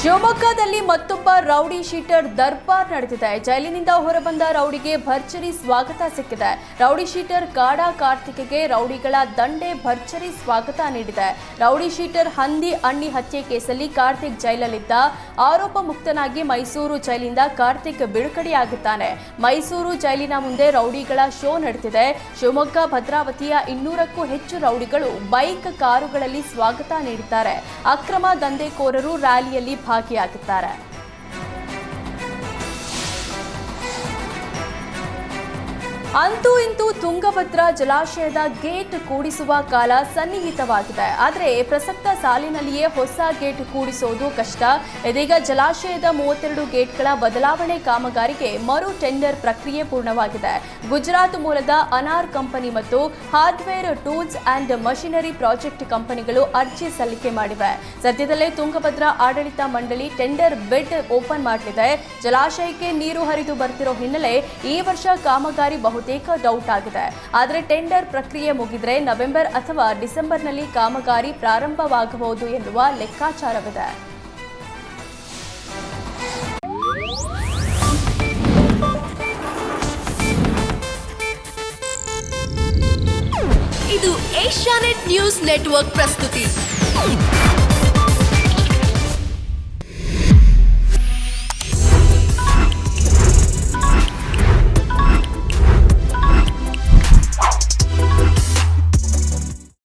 ಶಿವಮೊಗ್ಗದಲ್ಲಿ ಮತ್ತೊಬ್ಬ rowdy sheeter ದರ್ಬಾರ್ ನಡೆದಿದೆ. ಜೈಲಿನಿಂದ ಹೊರಬಂದ ರೌಡಿಗೆ ಭರ್ಜರಿ ಸ್ವಾಗತ ಸಿಕ್ಕಿದೆ. ರೌಡಿ ಶೀಟರ್ ಕಾಡಾ ಕಾರ್ತಿಕೆಗೆ ರೌಡಿಗಳ ದಂಡೆ ಭರ್ಜರಿ ಸ್ವಾಗತ ನೀಡಿದೆ. ರೌಡಿ ಶೀಟರ್ ಹಂದಿ ಅಣ್ಣಿ ಹತ್ಯೆ ಕೇಸಲ್ಲಿ ಕಾರ್ತಿಕ್ ಜೈಲಲ್ಲಿದ್ದ ಆರೋಪ ಮುಕ್ತನಾಗಿ ಮೈಸೂರು ಜೈಲಿಂದ ಕಾರ್ತಿಕ್ ಬಿಡುಗಡೆಯಾಗುತ್ತಾನೆ ಮೈಸೂರು ಜೈಲಿನ ಮುಂದೆ ರೌಡಿಗಳ ಶೋ ನಡೆದಿದೆ. ಶಿವಮೊಗ್ಗ ಭದ್ರಾವತಿಯ ಇನ್ನೂರಕ್ಕೂ ಹೆಚ್ಚು ರೌಡಿಗಳು ಬೈಕ್ ಕಾರುಗಳಲ್ಲಿ ಸ್ವಾಗತ ನೀಡಿದ್ದಾರೆ. ಅಕ್ರಮ ದಂಧೆಕೋರರು ರ್ಯಾಲಿಯಲ್ಲಿ ಭಾಗಿಯಾಗಿದ್ದಾರೆ ಅಂತೂ ಇಂತೂ ತುಂಗಭದ್ರಾ ಜಲಾಶಯದ ಗೇಟ್ ಕೂಡಿಸುವ ಕಾಲ ಸನ್ನಿಹಿತವಾಗಿದೆ. ಆದರೆ ಪ್ರಸಕ್ತ ಸಾಲಿನಲ್ಲಿಯೇ ಹೊಸ ಗೇಟ್ ಕೂಡಿಸೋದು ಕಷ್ಟ. ಇದೀಗ ಜಲಾಶಯದ ಮೂವತ್ತೆರಡು ಗೇಟ್ಗಳ ಬದಲಾವಣೆ ಕಾಮಗಾರಿಗೆ ಮರು ಟೆಂಡರ್ ಪ್ರಕ್ರಿಯೆ ಪೂರ್ಣವಾಗಿದೆ. ಗುಜರಾತ್ ಮೂಲದ ಅನಾರ್ ಕಂಪನಿ ಮತ್ತು hardware tools and machinery project ಕಂಪನಿಗಳು ಅರ್ಜಿ ಸಲ್ಲಿಕೆ ಮಾಡಿವೆ. ಸದ್ಯದಲ್ಲೇ ತುಂಗಭದ್ರಾ ಆಡಳಿತ ಮಂಡಳಿ ಟೆಂಡರ್ ಬಿಡ್ ಓಪನ್ ಮಾಡಲಿದೆ. ಜಲಾಶಯಕ್ಕೆ ನೀರು ಹರಿದು ಬರ್ತಿರೋ ಹಿನ್ನೆಲೆ ಈ ವರ್ಷ ಕಾಮಗಾರಿ ಬಹುತೇಕ ಡೌಟ್ ಆಗಿದೆ. ಆದರೆ ಟೆಂಡರ್ ಪ್ರಕ್ರಿಯೆ ಮುಗಿದ್ರೆ ನವೆಂಬರ್ ಅಥವಾ ಡಿಸೆಂಬರ್ನಲ್ಲಿ ಕಾಮಗಾರಿ ಪ್ರಾರಂಭವಾಗಬಹುದು ಎನ್ನುವ ಲೆಕ್ಕಾಚಾರವಿದೆ. ಇದು ಏಷ್ಯಾನೆಟ್ ನ್ಯೂಸ್ ನೆಟ್ವರ್ಕ್ ಪ್ರಸ್ತುತಿ.